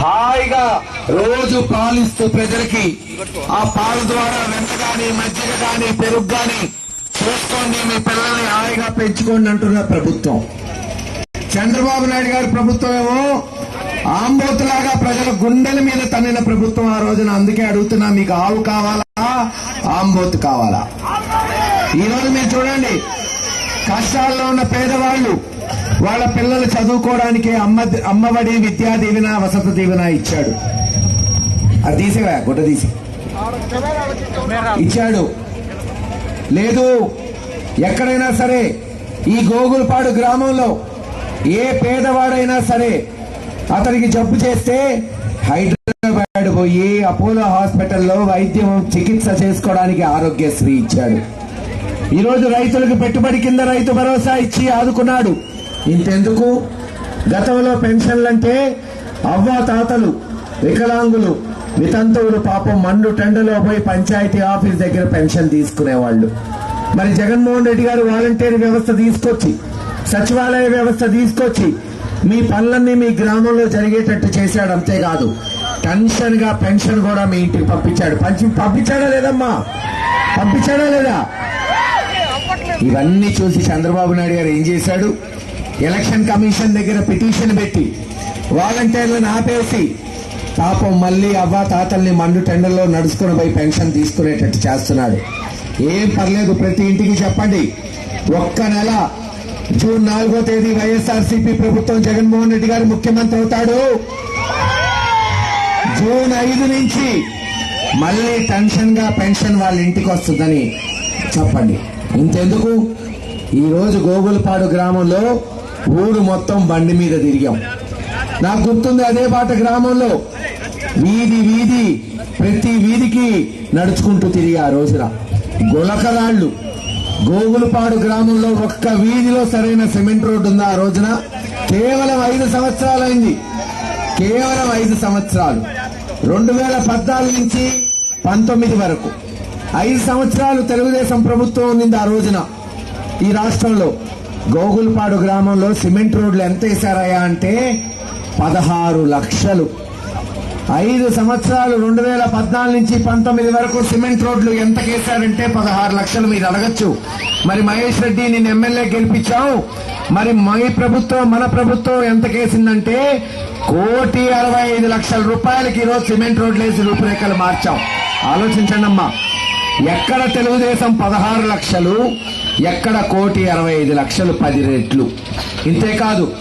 హాయిగా రోజు పాలిస్తూ ప్రజలకి ఆ పాలు ద్వారా వెంట గాని మజ్జిగ గాని పెరుగు గాని చూసుకోండి మీ పిల్లల్ని హాయిగా పెంచుకోండి అంటున్న ప్రభుత్వం. చంద్రబాబు నాయుడు గారి ప్రభుత్వం ఏమో ఆంబోతులాగా ప్రజల గుండెల మీద తన్నిన ప్రభుత్వం ఆ రోజున. అందుకే అడుగుతున్నా మీకు ఆవు కావాలా ఆంబోతు కావాలా? ఈరోజు మీరు చూడండి కష్టాల్లో ఉన్న పేదవాళ్ళు వాళ్ళ పిల్లలు చదువుకోవడానికి అమ్మ అమ్మఒడి విద్యా దీవెన వసతి దీవెన ఇచ్చాడు. అది తీసేవా? గుడ్డ తీసి. ఇచ్చాడు. లేదు ఎక్కడైనా సరే ఈ గోగులపాడు గ్రామంలో ఏ పేదవాడైనా సరే అతనికి జబ్బు చేస్తే హైదరాబాద్ పోయి అపోలో హాస్పిటల్లో వైద్యం చికిత్స చేసుకోవడానికి ఆరోగ్యశ్రీ ఇచ్చాడు. ఈరోజు రైతులకు పెట్టుబడి కింద రైతు భరోసా ఇచ్చి ఆదుకున్నాడు. ఇంతెందుకు? గతంలో పెన్షన్లంటే అవ్వ తాతలు వికలాంగులు వితంతువులు పాపం మండు టెండలో పోయి పంచాయతీ ఆఫీస్ దగ్గర పెన్షన్ తీసుకునేవాళ్ళు. మరి జగన్మోహన్ రెడ్డి గారు వాలంటీర్ వ్యవస్థ తీసుకొచ్చి సచివాలయ వ్యవస్థ తీసుకొచ్చి మీ పనులన్నీ మీ గ్రామంలో జరిగేటట్టు చేశాడు అంతేకాదు. టెన్షన్గా పెన్షన్ కూడా మీ ఇంటికి పంపించాడు. పంచి పంపించాడా లేదమ్మా? పంపించాడా లేదా? ఇవన్నీ చూసి చంద్రబాబు నాయుడు గారు ఏం చేశాడు? ఎలక్షన్ కమిషన్ దగ్గర పిటిషన్ పెట్టి వాలంటీర్లను ఆపేసి పాపం మళ్ళీ అవ్వ తాతల్ని మండు టెండర్లో నడుచుకుని పోయి పెన్షన్ తీసుకునేటట్టు చేస్తున్నాడు. ఏం పర్లేదు ప్రతి ఇంటికి చెప్పండి. ఒక్క నెల జూన్ నాలుగో తేదీ వైఎస్ఆర్సీపీ ప్రభుత్వం జగన్మోహన్ రెడ్డి గారు ముఖ్యమంత్రి అవుతాడు. జూన్ ఐదు నుంచి మళ్ళీ టెన్షన్గా పెన్షన్ వాళ్ళ ఇంటికి వస్తుందని చెప్పండి. ఇంతెందుకు? ఈరోజు గోగులపాడు గ్రామంలో ఊరు మొత్తం బండి మీద తిరిగాం. నాకు గుర్తుంది అదే పాట గ్రామంలో. వీధి వీధి ప్రతి వీధికి నడుచుకుంటూ తిరిగి ఆ రోజున. గులకరాళ్ళు గోగులపాడు గ్రామంలో ఒక్క వీధిలో సరైన సిమెంట్ రోడ్డు ఉందా ఆ రోజున? కేవలం ఐదు సంవత్సరాలైంది కేవలం ఐదు సంవత్సరాలు. రెండు వేల పద్నాలుగు నుంచి పంతొమ్మిది వరకు. ఐదు సంవత్సరాలు తెలుగుదేశం ప్రభుత్వం ఉంది ఆ రోజున ఈ రాష్ట్రంలో. గోగులపాడు గ్రామంలో సిమెంట్ రోడ్లు ఎంత వేశారయ్యా అంటే పదహారు లక్షలు. ఐదు సంవత్సరాలు రెండు వేల పద్నాలుగు నుంచి పంతొమ్మిది వరకు సిమెంట్ రోడ్లు ఎంత కేసారంటే పదహారు లక్షలు మీరు అడగచ్చు. మరి మహేష్ రెడ్డి నేను ఎమ్మెల్యే గెలిపించావు. మరి మీ ప్రభుత్వం మన ప్రభుత్వం ఎంత కేసిందంటే కోటి అరవై ఐదు లక్షల రూపాయలకి ఈరోజు సిమెంట్ రోడ్లు వేసి రూపురేఖలు మార్చాం. ఆలోచించండి అమ్మా ఎక్కడ తెలుగుదేశం పదహారు లక్షలు ఎక్కడ కోటి అరవై ఐదు లక్షలు పది రెట్లు? ఇంతేకాదు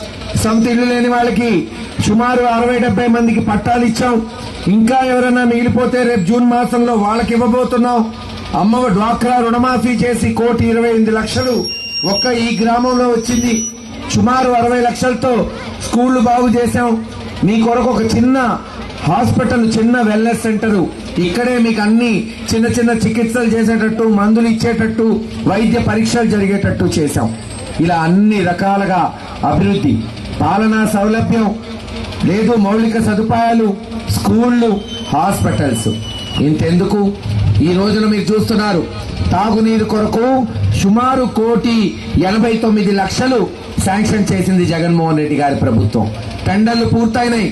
సొంత ఇల్లు లేని వాళ్ళకి సుమారు అరవై డెబ్బై మందికి పట్టాలు ఇచ్చాం. ఇంకా ఎవరైనా మిగిలిపోతే రేపు జూన్ మాసంలో వాళ్ళకి ఇవ్వబోతున్నాం. అమ్మ డ్వాక్రా రుణమాఫీ చేసి కోటి ఇరవై ఎనిమిది లక్షలు ఒక్క ఈ గ్రామంలో వచ్చింది. సుమారు అరవై లక్షలతో స్కూళ్ళు బాగు చేశాం. మీ కొరకు ఒక చిన్న హాస్పిటల్ చిన్న వెల్నెస్ సెంటర్. ఇక్కడే మీకు అన్ని చిన్న చిన్న చికిత్సలు చేసేటట్టు మందులు ఇచ్చేటట్టు వైద్య పరీక్షలు జరిగేటట్టు చేశాం. ఇలా అన్ని రకాలుగా అభివృద్ధి. పాలనా సౌలభ్యం లేదు మౌలిక సదుపాయాలు స్కూళ్ళు హాస్పిటల్స్. ఇంతెందుకు? ఈ రోజున మీరు చూస్తున్నారు తాగునీరు కొరకు సుమారు కోటి ఎనభై తొమ్మిది లక్షలు శాంక్షన్ చేసింది జగన్మోహన్ రెడ్డి గారి ప్రభుత్వం. టెండర్లు పూర్తయినాయి.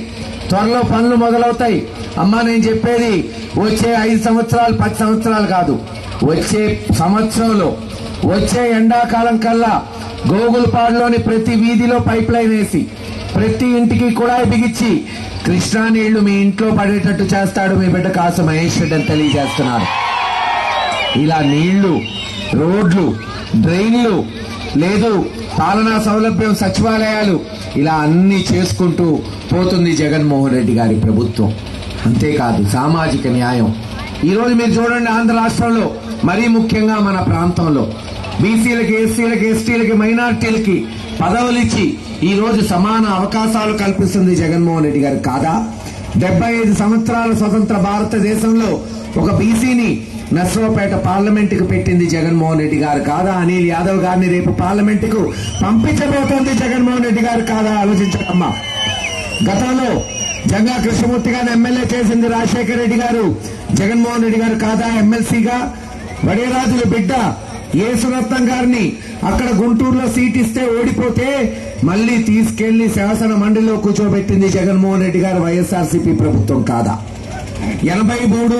త్వరలో పనులు మొదలవుతాయి. అమ్మ నేను చెప్పేది వచ్చే ఐదు సంవత్సరాలు పది సంవత్సరాలు కాదు. వచ్చే సంవత్సరంలో వచ్చే ఎండాకాలం కల్లా గోగులపాడులోని ప్రతి వీధిలో పైప్ లైన్ వేసి ప్రతి ఇంటికి కూడా బిగించి కృష్ణా నీళ్ళు మీ ఇంట్లో పడేటట్టు చేస్తాడు మీ బిడ్డ కాసు మహేష్ రెడ్డి అని తెలియజేస్తున్నారు ఇలా నీళ్ళు రోడ్లు డ్రైన్లు లేదు పాలనా సౌలభ్యం సచివాలయాలు ఇలా అన్ని చేసుకుంటూ పోతుంది జగన్మోహన్ రెడ్డి గారి ప్రభుత్వం. అంతేకాదు సామాజిక న్యాయం. ఈరోజు మీరు చూడండి ఆంధ్ర రాష్ట్రంలో మరీ ముఖ్యంగా మన ప్రాంతంలో. బీసీలకి ఎస్సీలకి ఎస్టీలకి మైనార్టీలకి పదవులు ఇచ్చి ఈరోజు సమాన అవకాశాలు కల్పిస్తుంది జగన్మోహన్ రెడ్డి గారు కాదా? డెబ్బై ఐదు సంవత్సరాల స్వతంత్ర భారతదేశంలో ఒక బీసీని నర్సరావుపేట పార్లమెంట్కు పెట్టింది జగన్మోహన్ రెడ్డి గారు కాదా? అనిల్ యాదవ్ గారిని రేపు పార్లమెంట్కు పంపించబోతోంది జగన్మోహన్ రెడ్డి గారు కాదా? ఆలోచించడమ్మా గతంలో జంగా కృష్ణమూర్తి గారిని ఎమ్మెల్యే చేసింది రాజశేఖర రెడ్డి గారు. జగన్మోహన్ రెడ్డి గారు కాదా ఎమ్మెల్సీగా? వడేరాజుల బిడ్డ యేసురత్నం గారిని అక్కడ గుంటూరులో సీట్ ఇస్తే ఓడిపోతే మళ్ళీ తీసుకెళ్ళి శాసన మండలిలో కూర్చోబెట్టింది జగన్మోహన్ రెడ్డి గారు వైఎస్ఆర్సీపీ ప్రభుత్వం కాదా? ఎనభై మూడు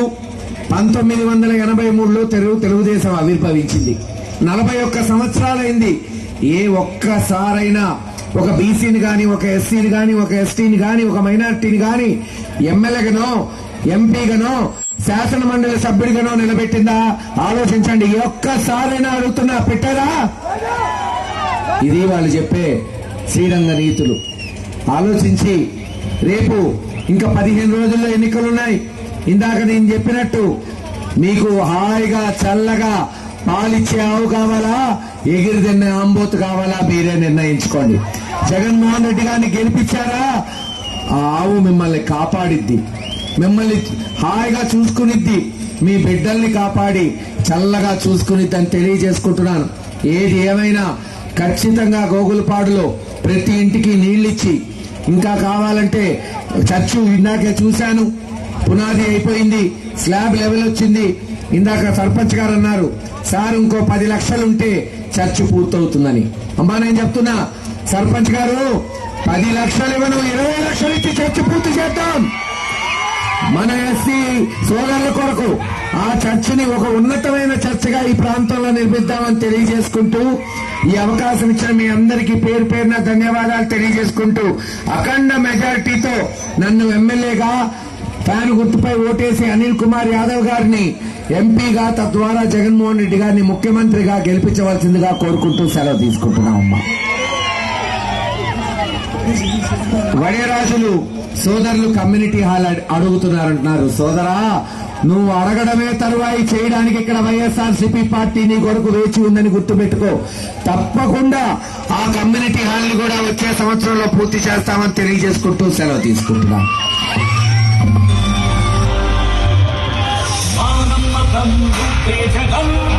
పంతొమ్మిది వందల ఎనభై మూడులో తెలుగు తెలుగుదేశం ఆవిర్భవించింది. నలభై ఒక్క సంవత్సరాలైంది. ఏ ఒక్కసారైనా ఒక బీసీని కానీ ఒక ఎస్సీని కానీ ఒక ఎస్టీని కానీ ఒక మైనార్టీని కానీ ఎమ్మెల్యేగానో ఎంపీగానో శాసన మండలి సభ్యుడిగానో నిలబెట్టిందా? ఆలోచించండి. ఒక్కసారైనా అడుగుతున్నా పెట్టారా? ఇది వాళ్ళు చెప్పే శ్రీరంగ నీతులు. ఆలోచించి రేపు ఇంకా పదిహేను రోజుల్లో ఎన్నికలున్నాయి ఇందాక నేను చెప్పినట్టు మీకు హాయిగా చల్లగా పాలిచ్చే ఆవు కావాలా? ఎగిరి తిన్న ఆంబోతు కావాలా? మీరే నిర్ణయించుకోండి. జగన్మోహన్ రెడ్డి గారిని గెలిపించారా? ఆ ఆవు మిమ్మల్ని కాపాడిద్ది. మిమ్మల్ని హాయిగా చూసుకునిద్ది. మీ బిడ్డల్ని కాపాడి చల్లగా చూసుకునిద్దని తెలియజేసుకుంటున్నాను. ఏది ఏమైనా ఖచ్చితంగా గోగులపాడులో ప్రతి ఇంటికి నీళ్ళిచ్చి ఇంకా కావాలంటే చర్చు ఇందాకే చూశాను. పునాది అయిపోయింది. స్లాబ్ లెవెల్ వచ్చింది. ఇందాక సర్పంచ్ గారు అన్నారు సార్ ఇంకో పది లక్షలుంటే చర్చ్ పూర్తవుతుందని. అమ్మా నేను చెప్తున్నా సర్పంచ్ గారు పది లక్షలు ఇవ్వను ఇరవై లక్షలు ఇచ్చి చర్చ్ పూర్తి చేద్దాం. మన ఎస్సీ సోదరుల కొరకు ఆ చర్చిని ఒక ఉన్నతమైన చర్చిగా ఈ ప్రాంతంలో నిర్మిద్దామని తెలియజేసుకుంటూ ఈ అవకాశం ఇచ్చిన మీ అందరికీ పేరు పేరున ధన్యవాదాలు తెలియజేసుకుంటూ అఖండ మెజారిటీతో నన్ను ఎమ్మెల్యేగా ఫ్యాన్ గుర్తుపై ఓటేసి అనిల్ కుమార్ యాదవ్ గారిని ఎంపీగా తద్వారా జగన్మోహన్ రెడ్డి గారిని ముఖ్యమంత్రిగా గెలిపించవలసిందిగా కోరుకుంటూ సెలవు తీసుకుంటున్నామమ్మా. వడేరాజులు సోదరులు కమ్యూనిటీ హాల్ అడుగుతున్నారంటున్నారు. సోదరా నువ్వు అడగడమే తరువాయి చేయడానికి ఇక్కడ వైఎస్ఆర్సిపి పార్టీ నీ కొరకు వేచి ఉందని గుర్తుపెట్టుకో. తప్పకుండా ఆ కమ్యూనిటీ హాల్ని కూడా వచ్చే సంవత్సరంలో పూర్తి చేస్తామని తెలియజేసుకుంటూ సెలవు తీసుకుంటున్నా. జగన్